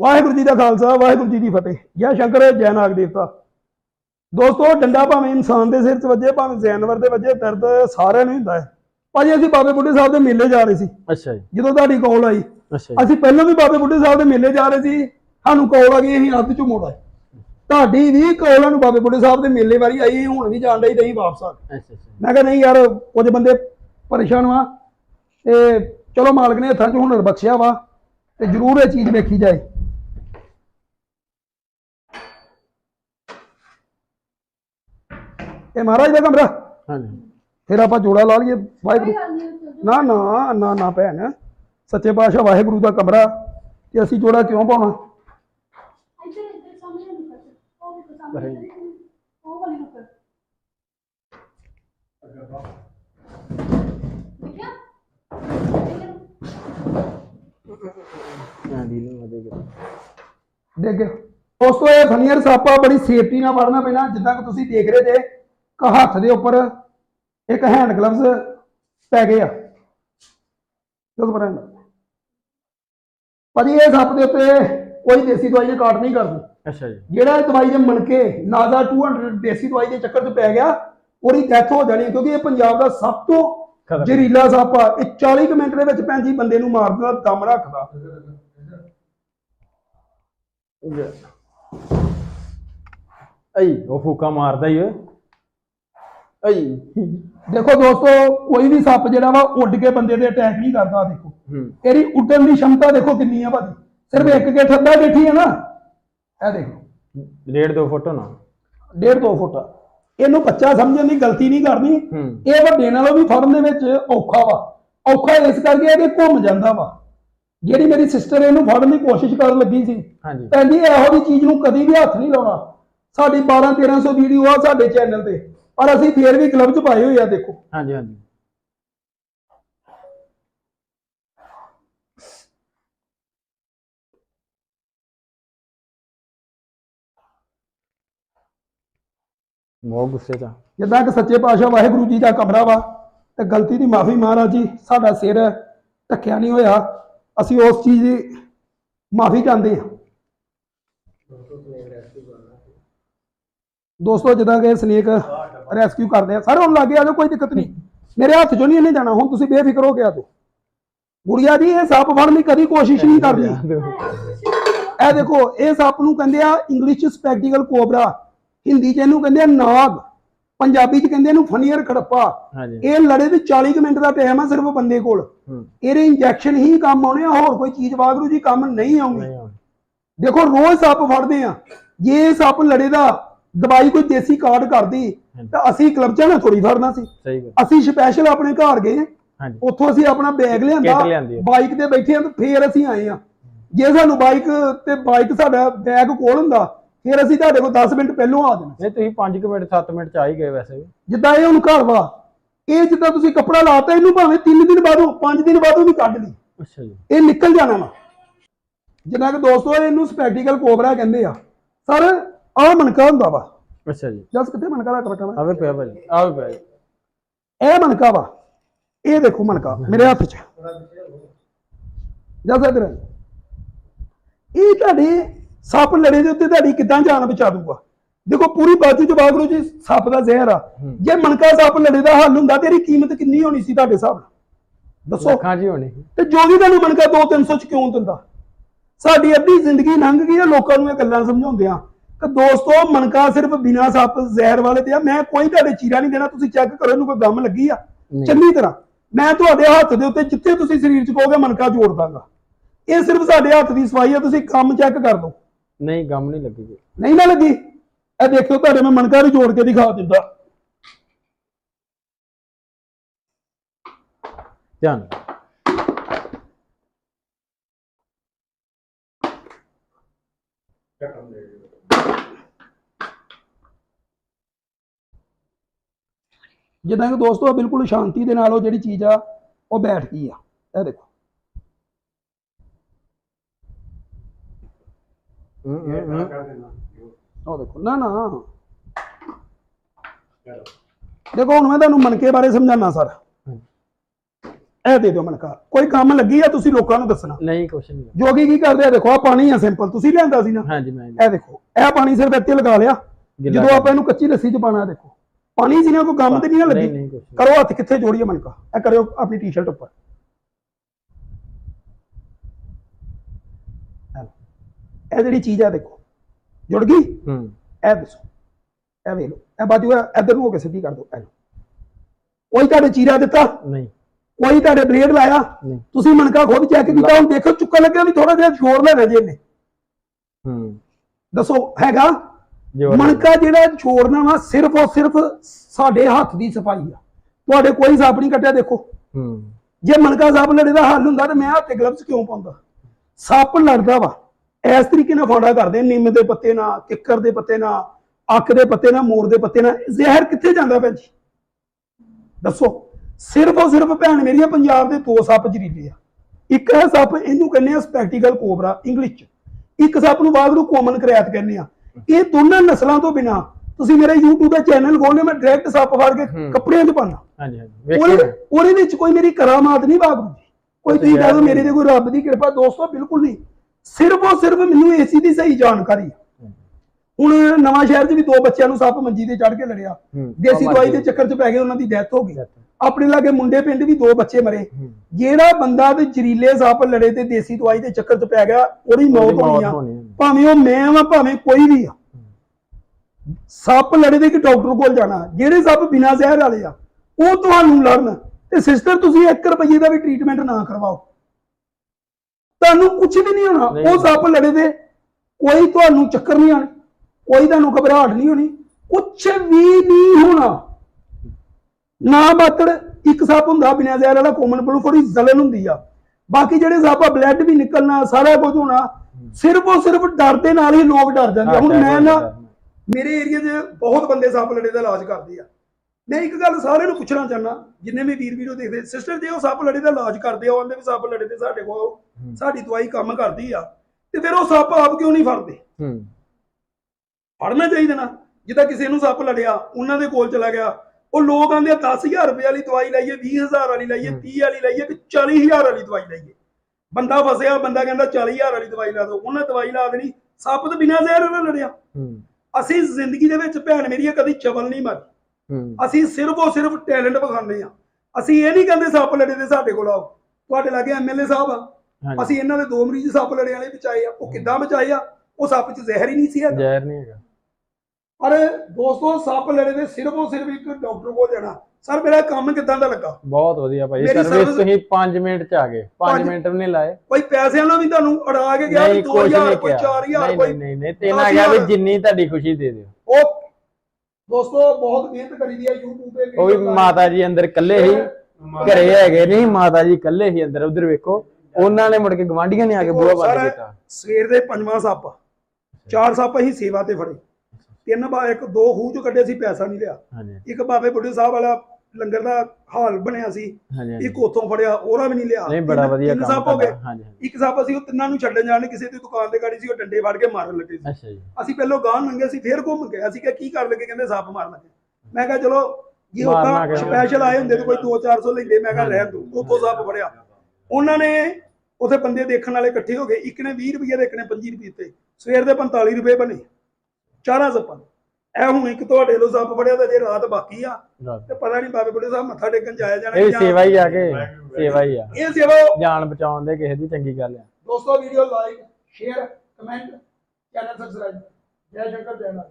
ਵਾਹਿਗੁਰੂ ਜੀ ਦਾ ਖਾਲਸਾ ਵਾਹਿਗੁਰੂ ਜੀ ਦੀ ਫਤਿਹ। ਜੈ ਸ਼ੰਕਰ ਜੈ ਨਾਗ ਦੇਵਤਾ। ਦੋਸਤੋ ਡੰਡਾ ਭਾਵੇਂ ਇਨਸਾਨ ਦੇ ਸਿਰ 'ਚ ਵੱਜੇ ਭਾਵੇਂ ਜਾਨਵਰ ਦੇ ਵੱਜੇ ਦਰਦ ਸਾਰਿਆਂ ਨੂੰ ਹੁੰਦਾ ਹੈ। ਭਾਜੀ ਅਸੀਂ ਬਾਬੇ ਬੁੱਢੇ ਸਾਹਿਬ ਦੇ ਮੇਲੇ ਜਾ ਰਹੇ ਸੀ। ਅੱਛਾ ਜੀ। ਜਦੋਂ ਤੁਹਾਡੀ ਕਾਲ ਆਈ ਅਸੀਂ ਪਹਿਲਾਂ ਵੀ ਬਾਬੇ ਬੁੱਢੇ ਸਾਹਿਬ ਦੇ ਮੇਲੇ ਜਾ ਰਹੇ ਸੀ। ਸਾਨੂੰ ਕਾਲ ਆ ਗਈ ਅਸੀਂ ਅੱਧ ਚੋਂ ਮੋੜ ਤੁਹਾਡੀ ਵੀ ਕਾਲ ਨੂੰ ਬਾਬੇ ਬੁੱਢੇ ਸਾਹਿਬ ਦੇ ਮੇਲੇ ਵਾਰੀ ਆਈ ਹੁਣ ਵੀ ਜਾਣ ਡਈ ਰਹੀ ਵਾਪਸ ਆ ਅੱਛਾ ਮੈਂ ਕਿਹਾ ਨਹੀਂ ਯਾਰ ਕੁਝ ਬੰਦੇ ਪਰੇਸ਼ਾਨ ਵਾ। ਤੇ ਚਲੋ ਮਾਲਕ ਨੇ ਹੱਥਾਂ 'ਚ ਹੁਨਰ ਬਖਸ਼ਿਆ ਵਾ ਤੇ ਜ਼ਰੂਰ ਇਹ ਚੀਜ਼ ਵੇਖੀ ਜਾਏ। ਇਹ ਮਹਾਰਾਜ ਦਾ ਕਮਰਾ ਹਾਂਜੀ ਫਿਰ ਆਪਾਂ ਜੋੜਾ ਲਾ ਲਈਏ ਵਾਹਿਗੁਰੂ ਨਾ ਨਾ ਨਾ ਨਾ ਭੈਣ ਸੱਚੇ ਪਾਤਸ਼ਾਹ ਵਾਹਿਗੁਰੂ ਦਾ ਕਮਰਾ ਤੇ ਅਸੀਂ ਜੋੜਾ ਕਿਉਂ ਪਾਉਣਾ ਇੱਧਰ ਇੱਧਰ ਸਾਹਮਣੇ ਨੂੰ ਕਰ ਉਹ ਵੀ ਸਾਹਮਣੇ ਉਹ ਵਾਲੀ ਨੂੰ ਕਰ ਦੇਖਿਆ ਹਾਂ ਦੀ ਨੂੰ ਦੇ ਦੇਖ ਗਏ ਦੋਸਤੋ ਇਹ ਫਨੀਅਰ ਸਾਪਾ ਬੜੀ ਸੇਫਟੀ ਨਾਲ ਫੜਨਾ ਪੈਣਾ ਜਿੱਦਾਂ ਕਿ ਤੁਸੀਂ ਦੇਖ ਰਹੇ ਜੇ ਕ ਹੱਥ ਦੇ ਉੱਪਰ ਇੱਕ ਹੈਂਡ ਗਲਵਜ਼ ਪੈ ਗਏ ਆ। ਜਦੋਂ ਪਰ ਭਾਜੀ ਇਹ ਸੱਪ ਦੇ ਉੱਤੇ ਕੋਈ ਦੇਸੀ ਦਵਾਈ ਨੇ ਕਾਟ ਨਹੀਂ ਕਰਦੀ। ਅੱਛਾ ਜੀ। ਜਿਹੜਾ ਇਹ ਦਵਾਈ ਦੇ ਮਣਕੇ ਨਾਜ਼ਾ 200 ਦੇਸੀ ਦਵਾਈ ਦੇ ਚੱਕਰ 'ਚ ਪੈ ਗਿਆ ਉਹਦੀ ਡੈਥ ਹੋ ਜਾਣੀ ਕਿਉਂਕਿ ਇਹ ਪੰਜਾਬ ਦਾ ਸਭ ਤੋਂ। ਜ਼ਹਿਰੀਲਾ ਸੱਪ ਆ। ਇਹ 40 ਕੁ ਮਿੰਟ ਦੇ ਵਿੱਚ ਭੈਣ ਜੀ ਬੰਦੇ ਨੂੰ ਮਾਰ ਦਿੰਦਾ ਦਮ ਰੱਖਦਾ। ਅਈ ਉਹ ਫੂਕਾ ਮਾਰਦਾ ਹੀ ਓਏ। ਅਈ ਦੇਖੋ ਦੋਸਤੋ ਕੋਈ ਵੀ ਸੱਪ ਜਿਹੜਾ ਵਾ ਉੱਡ ਕੇ ਬੰਦੇ ਦੇ ਅਟੈਕ ਨਹੀਂ ਕਰਦਾ ਦੇਖੋ। ਇਹਦੀ ਉੱਡਣ ਦੀ ਸ਼ਮਤਾ ਦੇਖੋ ਕਿੰਨੀ ਆ ਭਾਜੀ। ਸਿਰਫ ਇੱਕ ਗਿੱਠ ਅੱਧਾ ਗਿੱਠੀ ਹੈ ਨਾ। ਇਹ ਦੇਖੋ। ਡੇਢ ਦੋ ਫੁੱਟ ਨਾ ਡੇਢ ਦੋ ਫੁੱਟ। ਇਹਨੂੰ ਬੱਚਾ ਸਮਝਣ ਦੀ ਗਲਤੀ ਨਹੀਂ ਕਰਨੀ। ਇਹ ਵੱਡੇ ਨਾਲੋਂ ਵੀ ਫੜਨ ਦੇ ਵਿੱਚ ਔਖਾ ਵਾ। ਔਖਾ ਇਸ ਕਰਕੇ ਇਹ ਕਿ ਘੁੰਮ ਜਾਂਦਾ ਵਾ। ਜਿਹੜੀ ਮੇਰੀ ਸਿਸਟਰ ਇਹਨੂੰ ਫੜਨ ਦੀ ਕੋਸ਼ਿਸ਼ ਕਰਨ ਲੱਗੀ ਸੀ। ਹਾਂਜੀ। ਕਹਿੰਦੀ ਇਹੋ ਜਿਹੀ ਚੀਜ਼ ਨੂੰ ਕਦੀ ਵੀ ਹੱਥ ਨਹੀਂ ਲਾਉਣਾ। ਸਾਡੀ 12 1300 ਵੀਡੀਓ ਆ ਸਾਡੇ ਚੈਨਲ ਤੇ। ਪਰ ਅਸੀਂ ਫੇਰ ਵੀ ਕਲੱਬ 'ਚ ਪਾਏ ਹੋਏ ਆ ਦੇਖੋ। ਹਾਂਜੀ ਹਾਂਜੀ। ਬਹੁਤ ਗੁੱਸੇ ਚ ਆ। ਜਿੱਦਾਂ ਕਿ ਸੱਚੇ ਪਾਤਸ਼ਾਹ ਵਾਹਿਗੁਰੂ ਜੀ ਦਾ ਕਮਰਾ ਵਾ ਤੇ ਗਲਤੀ ਦੀ ਮਾਫੀ ਮਹਾਰਾਜ ਜੀ ਸਾਡਾ ਸਿਰ ਢੱਕਿਆ ਨਹੀਂ ਹੋਇਆ। ਅਸੀਂ ਉਸ ਚੀਜ਼ ਦੀ ਮਾਫੀ ਚਾਹੁੰਦੇ ਹਾਂ। ਦੋਸਤੋ ਜਿੱਦਾਂ ਕਿ ਸਨੇਕ ਰੈਸਕਿਊ ਕਰਦੇ ਆ ਸਾਰੇ ਹੁਣ ਲੱਗੇ ਆ ਜਾਓ ਕੋਈ ਦਿੱਕਤ ਨਹੀਂ। ਮੇਰੇ ਹੱਥ ਚੋਂ ਨਹੀਂ ਇਹਨੇ ਜਾਣਾ ਹੁਣ ਤੁਸੀਂ ਬੇਫਿਕਰ ਹੋ ਕੇ ਆ ਜਾਓ ਗੁੜੀਆ ਜੀ ਇਹ ਸੱਪ ਫੜਨ ਦੀ ਕਦੀ ਕੋਸ਼ਿਸ਼ ਨਹੀਂ ਕਰਦੀ ਇਹ ਦੇਖੋ ਇਹ ਸੱਪ ਨੂੰ ਕਹਿੰਦੇ ਆ ਇੰਗਲਿਸ਼ ਚ ਸਪੈਕਟੀਕਲ ਕੋਬਰਾ ਹਿੰਦੀ ਚ ਇਹਨੂੰ ਕਹਿੰਦੇ ਆ ਨਾਗ ਪੰਜਾਬੀ ਚ ਕਹਿੰਦੇ ਇਹਨੂੰ ਫਨੀਅਰ ਖੜੱਪਾ। ਇਹ ਲੜੇ ਵੀ 40 ਕੁ ਮਿੰਟ ਦਾ ਟਾਈਮ ਆ ਸਿਰਫ ਬੰਦੇ ਕੋਲ। ਇਹਦੇ ਇੰਜੈਕਸ਼ਨ ਹੀ ਕੰਮ ਆਉਣੇ ਆ ਹੋਰ ਕੋਈ ਚੀਜ਼ ਵਾਗਰੂ ਜੀ ਕੰਮ ਨਹੀਂ ਆਉਣੀ। ਦੇਖੋ ਰੋਜ਼ ਸੱਪ ਫੜਦੇ ਆ। ਜੇ ਸੱਪ ਲੜੇ ਦਾ ਦਵਾਈ ਕੋਈ ਦੇਸੀ ਕਾਰਡ ਕਰਦੀ ਤਾਂ ਅਸੀਂ ਕਲੱਬ ਚ ਨਾ ਥੋੜੀ ਫੜਨਾ ਸੀ। ਅਸੀਂ ਸਪੈਸ਼ਲ ਆਪਣੇ ਘਰ ਗਏ ਉੱਥੋਂ ਅਸੀਂ ਆਪਣਾ ਬੈਗ ਲਿਆਂਦਾ। ਬਾਈਕ ਤੇ ਬੈਠੇ ਆ ਤੇ ਫੇਰ ਅਸੀਂ ਆਏ ਆ। ਜੇ ਸਾਨੂੰ ਬਾਈਕ ਤੇ ਬਾਈਕ ਸਾਡਾ ਬੈਗ ਕੋਲ ਹੁੰਦਾ ਫਿਰ ਅਸੀਂ ਤੁਹਾਡੇ ਕੋਲ 10 ਮਿੰਟ ਪਹਿਲਾਂ ਆ ਜਾਣਾ। ਨਹੀਂ ਤੁਸੀਂ 5 ਮਿੰਟ 7 ਮਿੰਟ ਚ ਆ ਹੀ ਗਏ ਵੈਸੇ ਜਿੱਦਾਂ ਇਹ ਹੁਣ ਘਰ ਵਾ ਇਹ ਜਿੱਦਾਂ ਤੁਸੀਂ ਕੱਪੜਾ ਲਾਤਾ ਇਹਨੂੰ ਭਾਵੇਂ 3 ਦਿਨ ਬਾਅਦੋਂ 5 ਦਿਨ ਬਾਅਦੋਂ ਵੀ ਕੱਢ ਲਈ। ਅੱਛਾ ਜੀ। ਇਹ ਨਿਕਲ ਜਾਣਾ ਵਾ। ਜਿੱਦਾਂ ਕਿ ਦੋਸਤੋ ਇਹਨੂੰ ਸਪੈਕਟੀਕਲ ਕੋਬਰਾ ਕਹਿੰਦੇ ਆ। ਸਰ ਆਹ ਮਣਕਾ ਹੁੰਦਾ ਵਾ। ਅੱਛਾ ਜੀ। ਜਸ ਕਿੱਥੇ ਮਣਕਾ ਰੱਖ ਬੈਠਾ ਮੈਂ? ਆਵੇ ਪਿਆ ਭਾਜੀ ਆਵੇ ਪਿਆ ਜੀ। ਇਹ ਮਣਕਾ ਵਾ। ਇਹ ਦੇਖੋ ਮਣਕਾ ਮੇਰੇ ਹੱਥ 'ਚ। ਜਸ ਇਧਰ। ਇਹ ਤੁਹਾਡੇ ਸੱਪ ਲੜੇ ਦੇ ਉੱਤੇ ਤੁਹਾਡੀ ਕਿੱਦਾਂ ਜਾਨ ਬਚਾ ਦੂਗਾ ਦੇਖੋ ਪੂਰੀ ਬਾਜੂ ਚ ਬਾਗਰੂ ਜੀ ਸੱਪ ਦਾ ਜ਼ਹਿਰ ਆ। ਜੇ ਮਣਕਾ ਸੱਪ ਲੜੇ ਦਾ ਹੱਲ ਹੁੰਦਾ ਤੇਰੀ ਕੀਮਤ ਕਿੰਨੀ ਹੋਣੀ ਸੀ ਤੁਹਾਡੇ ਹਿਸਾਬ ਨਾਲ? ਦੱਸੋ। ਲੱਖਾਂ ਜੀ ਹੋਣੀ ਤੇ ਜੋ ਵੀ ਤੁਹਾਨੂੰ ਮਣਕਾ 2-300 ਚ ਕਿਉਂ ਦਿੰਦਾ? ਸਾਡੀ ਅੱਧੀ ਜ਼ਿੰਦਗੀ ਲੰਘ ਗਈ ਆ ਲੋਕਾਂ ਨੂੰ ਇਹ ਗੱਲਾਂ ਸਮਝਾਉਂਦੇ ਕਿ ਦੋਸਤੋ ਮਣਕਾ ਸਿਰਫ ਬਿਨਾ ਸੱਪ ਜ਼ਹਿਰ ਵਾਲੇ ਤੇ ਆ। ਮੈਂ ਕੋਈ ਤੁਹਾਡੇ ਚੀਰਾ ਨਹੀਂ ਦੇਣਾ ਤੁਸੀਂ ਚੈੱਕ ਕਰੋ ਇਹਨੂੰ ਕੋਈ ਗਮ ਲੱਗੀ ਆ। ਚੰਗੀ ਤਰ੍ਹਾਂ। ਮੈਂ ਤੁਹਾਡੇ ਹੱਥ ਦੇ ਉੱਤੇ ਜਿੱਥੇ ਤੁਸੀਂ ਸਰੀਰ 'ਚ ਕਹੋਗੇ ਮਣਕਾ ਜੋੜ ਦਾਂਗਾ। ਇਹ ਸਿਰਫ ਸਾਡੇ ਹੱਥ ਦੀ ਸਫ਼ਾਈ ਆ ਤੁਸੀਂ ਕੰਮ ਚੈੱਕ ਕਰ ਲਓ। ਨਹੀਂ ਗਮ ਨਹੀਂ ਲੱਗੀ ਜੀ। ਨਹੀਂ ਨਾ ਲੱਗੀ? ਇਹ ਦੇਖਿਓ ਤੁਹਾਡੇ ਮੈਂ ਮਣਕਾ ਵੀ ਜੋੜ ਕੇ ਦਿਖਾ ਦਿੰਦਾ। ਧਿਆਨ ਜਿੱਦਾਂ ਕਿ ਦੋਸਤੋ ਬਿਲਕੁਲ ਸ਼ਾਂਤੀ ਦੇ ਨਾਲ ਉਹ ਜਿਹੜੀ ਚੀਜ਼ ਆ ਉਹ ਬੈਠ ਗਈ ਆ। ਇਹ ਦੇਖੋ। ਹੂੰ ਹੂੰ ਹੂੰ। ਉਹ ਦੇਖੋ ਨਾ ਨਾ। ਦੇਖੋ ਹੁਣ ਮੈਂ ਤੁਹਾਨੂੰ ਮਣਕੇ ਬਾਰੇ ਸਮਝਾਣਾ ਸਰ। ਇਹ ਦੇ ਦਿਓ ਮਨਕਾ ਕੋਈ ਕੰਮ ਲੱਗੀ ਆ ਤੁਸੀਂ ਲੋਕਾਂ ਨੂੰ ਦੱਸਣਾ। ਨਹੀਂ ਕੁਛ ਨਹੀਂ। ਜੋਗੀ ਕੀ ਕਰਦੇ ਆ? ਦੇਖੋ ਆ ਪਾਣੀ ਆ ਸਿੰਪਲ ਤੁਸੀਂ ਲਿਆਂਦਾ ਸੀ ਨਾ। ਹਾਂਜੀ ਮੈਂ ਇਹ ਦੇਖੋ ਇਹ ਪਾਣੀ ਸਿਰਫ ਇੱਥੇ ਲਗਾ ਲਿਆ। ਜਦੋਂ ਆਪਾਂ ਇਹਨੂੰ ਕੱਚੀ ਲੱਸੀ ਚ ਪਾਣਾ ਦੇਖੋ। ਪਾਣੀ ਸੀ ਨਾ ਕੋਈ ਕੰਮ ਤੇ ਨਹੀਂ ਲੱਗੀ। ਕਰੋ ਹੱਥ ਕਿੱਥੇ ਜੋੜੀਏ ਮਨਕਾ ਇਹ ਕਰਿਓ ਆਪਣੀ ਟੀ-ਸ਼ਰਟ ਉੱਪਰ। ਇਹ ਜਿਹੜੀ ਚੀਜ਼ ਆ ਦੇਖੋ। ਜੁੜ ਗਈ? ਹੂੰ। ਇਹ ਦੱਸੋ। ਇਹ ਵੇਖ ਲਓ। ਇਹ ਬਾਜੂ ਇੱਧਰ ਨੂੰ ਹੋ ਕੇ ਸਿੱਧੀ ਕਰ ਦਿਓ। ਇਹ। ਕੋਈ ਤੁਹਾਡੇ ਚੀਰਾ ਦਿੱਤਾ? ਨਹੀਂ। ਕੋਈ ਤੁਹਾਡੇ ਬਲੇਡ ਲਾਇਆ? ਤੁਸੀਂ ਮਣਕਾ ਖੁਦ ਚੈੱਕ ਕੀਤਾ ਹੁਣ ਦੇਖੋ ਚੁੱਕਣ ਲੱਗਿਆ ਵੀ ਥੋੜਾ ਜਿਹਾ ਜ਼ੋਰ ਲੈ ਜੇ ਇਹਨੇ ਹੂੰ। ਦੱਸੋ ਹੈਗਾ? ਮਣਕਾ ਜਿਹੜਾ ਛੋੜਨਾ ਵਾ ਸਿਰਫ ਔਰ ਸਿਰਫ ਸਾਡੇ ਹੱਥ ਦੀ ਸਫ਼ਾਈ ਆ। ਤੁਹਾਡੇ ਕੋਈ ਸੱਪ ਨਹੀਂ ਕੱਟਿਆ ਦੇਖੋ। ਹੂੰ। ਜੇ ਮਣਕਾ ਸੱਪ ਲੜੇ ਦਾ ਹੱਲ ਹੁੰਦਾ ਤਾਂ ਮੈਂ ਹੱਥੇ ਗਲਵਸ ਕਿਉਂ ਪਾਉਂਦਾ? ਸੱਪ ਲੜਦਾ ਵਾ। ਇਸ ਤਰੀਕੇ ਨਾਲ ਫਾੜਾ ਕਰਦੇ ਨਿੰਮ ਦੇ ਪੱਤੇ ਨਾਲ ਕਿੱਕਰ ਦੇ ਪੱਤੇ ਨਾਲ ਅੱਕ ਦੇ ਪੱਤੇ ਨਾਲ ਮੋਰ ਦੇ ਪੱਤੇ ਨਾਲ। ਜ਼ਹਿਰ ਕਿੱਥੇ ਜਾਂਦਾ ਭੈਣ ਜੀ? ਦੱਸੋ। ਸਿਰਫ ਔਰ ਸਿਰਫ ਭੈਣ ਮੇਰੀਆਂ ਪੰਜਾਬ ਦੇ ਦੋ ਸੱਪ ਜ਼ਰੀਲੇ ਆ। ਇੱਕ ਹੈ ਸੱਪ ਇਹਨੂੰ ਕਹਿੰਦੇ ਆ ਸਪੈਕਟੀਕਲ ਕੋਬਰਾ ਇੰਗਲਿਸ਼ ਚ। ਇੱਕ ਸੱਪ ਨੂੰ ਬਾਅਦ ਨੂੰ ਕੋਮਨ ਕਰੈਤ ਕਹਿੰਦੇ ਆ। ਇਹ ਦੋਨਾਂ ਨਸਲਾਂ ਤੋਂ ਬਿਨਾ ਤੁਸੀਂ ਮੇਰੇ YouTube ਦਾ ਚੈਨਲ ਖੋਲ੍ਹੋ ਮੈਂ ਡਾਇਰੈਕਟ ਸੱਪ ਫੜ ਕੇ। ਕੱਪੜਿਆਂ 'ਚ ਪਾਣਾ ਹਾਂਜੀ ਹਾਂਜੀ ਉਹਦੇ ਵਿੱਚ ਕੋਈ ਮੇਰੀ ਕਰਾਮਾਤ ਨਹੀਂ ਬਾਬੂ ਜੀ ਕੋਈ ਤੁਸੀਂ ਕਹਿ ਮੇਰੇ ਤੇ ਕੋਈ ਰੱਬ ਦੀ ਕਿਰਪਾ ਦੋਸਤੋ ਬਿਲਕੁਲ ਨਹੀਂ। ਸਿਰਫ ਔਰ ਸਿਰਫ ਮੈਨੂੰ ਏਸੀ ਦੀ ਸਹੀ ਜਾਣਕਾਰੀ। ਹੁਣ ਨਵਾਂ ਸ਼ਹਿਰ 'ਚ ਵੀ ਦੋ ਬੱਚਿਆਂ ਨੂੰ ਸੱਪ ਮੰਜੀ ਤੇ ਚੜ ਕੇ ਲੜਿਆ। ਦੇਸੀ ਦਵਾਈ ਦੇ ਚੱਕਰ 'ਚ ਪੈ ਗਏ ਉਹਨਾਂ ਦੀ ਡੈਥ ਹੋ ਗਈ। ਆਪਣੇ ਲਾਗੇ ਮੁੰਡੇ ਪਿੰਡ ਵੀ ਦੋ ਬੱਚੇ ਮਰੇ। ਜਿਹੜਾ ਬੰਦਾ ਤੇ ਜ਼ਰੀਲੇ ਸੱਪ ਲੜੇ ਤੇ ਦੇਸੀ ਦਵਾਈ ਦੇ ਚੱਕਰ 'ਚ ਪੈ ਗਿਆ ਉਹਦੀ ਮੌਤ ਹੋਣੀ ਆ। ਆ। ਭਾਵੇਂ ਉਹ ਮੈਂ ਵਾਂ ਭਾਵੇਂ ਕੋਈ ਵੀ ਆ। ਸੱਪ ਲੜੇ ਦੇ ਕਿ ਡਾਕਟਰ ਕੋਲ ਜਾਣਾ। ਜਿਹੜੇ ਸੱਪ ਬਿਨਾਂ ਜ਼ਹਿਰ ਵਾਲੇ ਆ ਉਹ ਤੁਹਾਨੂੰ ਲੜਨ। ਤੇ ਸਿਸਟਰ ਤੁਸੀਂ 1 ਰੁਪਏ ਦਾ ਵੀ ਟ੍ਰੀਟਮੈਂਟ ਨਾ ਕਰਵਾਓ। ਤੁਹਾਨੂੰ ਕੁਝ ਵੀ ਨਹੀਂ ਹੋਣਾ। ਉਹ ਸੱਪ ਲੜੇ ਦੇ ਕੋਈ ਤੁਹਾਨੂੰ ਚੱਕਰ ਨਹੀਂ ਆਣੀ ਕੋਈ ਤੁਹਾਨੂੰ ਘਬਰਾਹਟ ਨਹੀਂ ਹੋਣੀ। ਕੁਝ ਵੀ ਨਹੀਂ ਹੋਣਾ। ਨਾ ਮਾਤਰ ਇੱਕ ਸੱਪ ਹੁੰਦਾ ਬਿਨਾਂ ਜ਼ਹਿਰ ਵਾਲਾ ਕੋਮਨ ਬਲੂ ਥੋੜੀ ਜ਼ਲਨ ਹੁੰਦੀ ਆ। ਬਾਕੀ ਜਿਹੜੇ ਸੱਪ ਆ ਬਲੱਡ ਵੀ ਨਿਕਲਣਾ ਸਾਰਾ ਕੁਝ ਹੋਣਾ ਸਿਰਫ ਉਹ ਸਿਰਫ ਡਰ ਦੇ ਨਾਲ ਹੀ ਲੋਕ ਡਰ ਜਾਂਦੇ ਆ। ਹੁਣ ਮੈਂ ਨਾ ਮੇਰੇ ਏਰੀਆ 'ਚ ਬਹੁਤ ਬੰਦੇ ਸੱਪ ਲੜੇ ਦਾ ਇਲਾਜ ਕਰਦੇ ਆ। ਮੈਂ ਇੱਕ ਗੱਲ ਸਾਰਿਆਂ ਨੂੰ ਪੁੱਛਣਾ ਚਾਹਨਾ ਜਿੰਨੇ ਵੀ ਵੀਰ ਵੀਡੀਓ ਦੇਖਦੇ ਸਿਸਟਰ ਜੇ ਉਹ ਸੱਪ ਲੜੇ ਦਾ ਇਲਾਜ ਕਰਦੇ ਆ ਉਹ ਆਂਦੇ ਵੀ ਸੱਪ ਲੜੇ ਤੇ ਸਾਡੇ ਕੋਲ ਸਾਡੀ ਦਵਾਈ ਕੰਮ ਕਰਦੀ ਆ ਤੇ ਫਿਰ ਉਹ ਸੱਪ ਆਪ ਕਿਉਂ ਨਹੀਂ ਫੜਦੇ? ਹੂੰ। ਫੜਨਾ ਚਾਹੀਦਾ ਨਾ। ਜਿੱਦਾਂ ਕਿਸੇ ਨੂੰ ਸੱਪ ਲੜਿਆ ਉਹਨਾਂ ਦੇ ਕੋਲ ਚਲਾ ਗਿਆ। ਉਹ ਲੋਕ ਆਂਦੇ ਆ 10000 ਰੁਪਏ ਵਾਲੀ ਦਵਾਈ ਲਾਈਏ 20000 ਵਾਲੀ ਲਾਈਏ ਹੂੰ। 30 ਵਾਲੀ ਲਾਈਏ ਕਿ 40000 ਵਾਲੀ ਦਵਾਈ ਲਾਈਏ। ਬੰਦਾ ਫਸਿਆ ਬੰਦਾ ਕਹਿੰਦਾ 40000 ਵਾਲੀ ਦਵਾਈ ਲਾ ਦਿਓ। ਉਹਨੇ ਦਵਾਈ ਲਾ ਦੇਣੀ। ਸੱਪ ਤਾਂ ਬਿਨਾਂ ਜ਼ਹਿਰ ਨਾਲ ਲੜਿਆ। ਅਸੀਂ ਜ਼ਿੰਦਗੀ ਦੇ ਵਿੱਚ ਭੈਣ ਮੇਰੀ ਕਦੀ ਚਵਲ ਨਹੀਂ ਮਾਰੀ। ਅਸੀਂ ਸਿਰਫ ਉਹ ਸਿਰਫ ਟੈਲੈਂਟ ਵਿਖਾਉਂਦੇ ਆ ਅਸੀਂ ਇਹ ਨਹੀਂ ਕਹਿੰਦੇ ਸੱਪ ਲੜੇ ਦੇ ਸਾਡੇ ਕੋਲ ਆਓ। ਤੁਹਾਡੇ ਲਾਗੇ ਐਮਐਲਏ ਸਾਹਿਬ ਆ। ਅਸੀਂ ਇਹਨਾਂ ਦੇ ਦੋ ਮਰੀਜ਼ ਸੱਪ ਲੜੇ ਵਾਲੇ ਬਚਾਏ ਆ। ਉਹ ਕਿੱਦਾਂ ਬਚਾਏ ਆ? ਉਹ ਸੱਪ 'ਚ ਜ਼ਹਿਰ ਹੀ ਨਹੀਂ ਸੀ ਹੈਗਾ। ਜ਼ਹਿਰ ਨਹੀਂ ਹੈਗਾ। ਪਰ ਦੋਸਤੋ ਸੱਪ ਲੜੇ ਦੇ ਸਿਰਫ ਉਹ ਸਿਰਫ ਇੱਕ ਡਾਕਟਰ ਕੋਲ ਜਾਣਾ। ਸਰ ਮੇਰਾ ਕੰਮ ਕਿੱਦਾਂ ਦਾ ਲੱਗਾ? ਬਹੁਤ ਵਧੀਆ ਭਾਈ ਮੇਰੀ ਸਰਵਿਸ service- ਤੁਸੀਂ 5 ਮਿੰਟ ਚ ਆ ਗਏ। 5 ਪੰਜ- ਮਿੰਟ ਵੀ ਨਹੀਂ ਲਾਏ। ਕੋਈ ਪੈਸਿਆਂ ਨਾਲ ਵੀ ਤੁਹਾਨੂੰ ਅੜਾ ਕੇ ਗਿਆ ਨਹੀਂ ਵੀ ਕੁਝ 2000 ਨਹੀਂ ਕੋਈ ਕਿਹਾ। 4000 ਨਹੀਂ ਕੋਈ ਨਹੀਂ ਨਹੀਂ ਨਹੀਂ ਤੇਨਾ ਗਿਆ ਵੀ। ਜਿੰਨੀ ਤੁਹਾਡੀ ਖੁਸ਼ੀ ਦੇ ਦਿਓ। ਉਹ ਦੋਸਤੋ ਬਹੁਤ ਮਿਹਨਤ ਕਰੀਦੀ ਆ YouTube ਤੇ ਉਹ ਵੀ ਮਾਤਾ ਜੀ ਅੰਦਰ ਇਕੱਲੇ ਹੀ ਘਰੇ ਹੈਗੇ ਨਹੀਂ ਮਾਤਾ ਜੀ ਇਕੱਲੇ ਹੀ ਅੰਦਰ ਉਧਰ ਵੇਖੋ। ਉਹਨਾਂ ਨੇ ਮੁੜ ਕੇ ਗਵਾਂਢੀਆਂ ਨੇ ਆ ਕੇ ਬੂਹਾ ਬੰਦ ਸਰ, ਕੀਤਾ। ਸਵੇਰ ਦੇ ਪੰਜਵਾਂ ਸੱਪ ਚਾਰ ਸੱਪ ਅਸੀਂ ਸੇਵਾ ਤੇ ਫੜੇ। ਤਿੰਨ ਬਾ ਇੱਕ ਦੋ ਚੋਂ ਕੱਢੇ ਸੀ ਪੈਸਾ ਨਹੀਂ ਲਿਆ। ਹਾਂਜੀ। ਇੱਕ ਬਾਬੇ ਬੁੱਢੇ ਸਾਹਿਬ ਵਾਲਾ ਲੰਗਰ ਦਾ ਹਾਲ ਬਣਿਆ ਸੀ ਹਾਂਜੀ ਇੱਕ ਉਥੋਂ ਫੜਿਆ ਉਹਦਾ ਵੀ ਨਹੀਂ ਲਿਆ। ਨਹੀਂ ਬੜਾ ਵਧੀਆ ਕੰਮ ਸੱਪ ਹੋ ਗਏ। ਤੁਹਾਡਾ ਹਾਂਜੀ। ਇੱਕ ਸੱਪ ਅਸੀਂ ਉਹ ਤਿੰਨਾਂ ਨੂੰ ਛੱਡਣ ਜਾਣੇ ਕਿਸੇ ਦੀ ਦੁਕਾਨ ਤੇ ਗਾੜੀ ਸੀ ਉਹ ਡੰਡੇ ਫੜ ਕੇ ਮਾਰਨ ਲੱਗੇ ਸੀ। ਅੱਛਾ ਜੀ। ਅਸੀਂ ਪਹਿਲਾਂ ਗਾਂ ਲੰਘੇ ਸੀ ਫੇਰ ਘੁੰਮ ਕੇ ਅਸੀਂ ਕਿਹਾ ਕੀ ਕਰ ਲੱਗੇ? ਕਹਿੰਦੇ ਸੱਪ ਮਾਰਨ ਲੱਗੇ। ਮੈਂ ਕਿਹਾ ਚਲੋ ਜੇ ਕਿਉਂ? ਸਪੈਸ਼ਲ ਆਏ ਹੁੰਦੇ ਤਾਂ ਕੋਈ 2-400 ਲੈਂਦੇ। ਮੈਂ ਕਿਹਾ ਰਹਿਣ ਦੋ। ਉੱਥੋਂ ਸੱਪ ਫੜਿਆ। ਉਹਨਾਂ ਨੇ ਉਥੇ ਬੰਦੇ ਦੇਖਣ ਵਾਲੇ ਇਕੱਠੇ ਹੋ ਗਏ। ਇੱਕ ਨੇ 20 ਰੁਪਏ ਦੇ ਇੱਕ ਨੇ 25 ਰੁਪਏ ਤੇ। ਸਵੇਰ ਦੇ 45 ਰੁਪਏ ਬਣੇ। ਚਾਰਾਂ ਸੱਪਾਂ ਦੇ। ਇਹ ਹੁਣ ਇੱਕ ਤੁਹਾਡੇ ਲੋ ਸੱਪ ਫੜਿਆ ਤਾਂ ਜੇ ਰਾਤ ਬਾਕੀ ਆ। ਤੇ ਪਤਾ ਨਹੀਂ ਬਾਬੇ ਬੁੱਢੇ ਸਾਹਿਬ ਮੱਥਾ ਟੇਕਣ ਜਾਇਆ ਜਾਣਾ ਇਹ ਵੀ ਸੇਵਾ ਹੀ ਆ ਕੇ ਸੇਵਾ ਹੀ ਆ। ਇਹ ਸੇਵਾ ਜਾਨ ਬਚਾਉਣ ਦੇ ਕਿਸੇ ਦੀ ਚੰਗੀ ਗੱਲ ਆ। ਦੋਸਤੋ video like share comment channel subscribe ਜੈ ਸ਼ੰਕਰ ਜੈ ਨਾਥ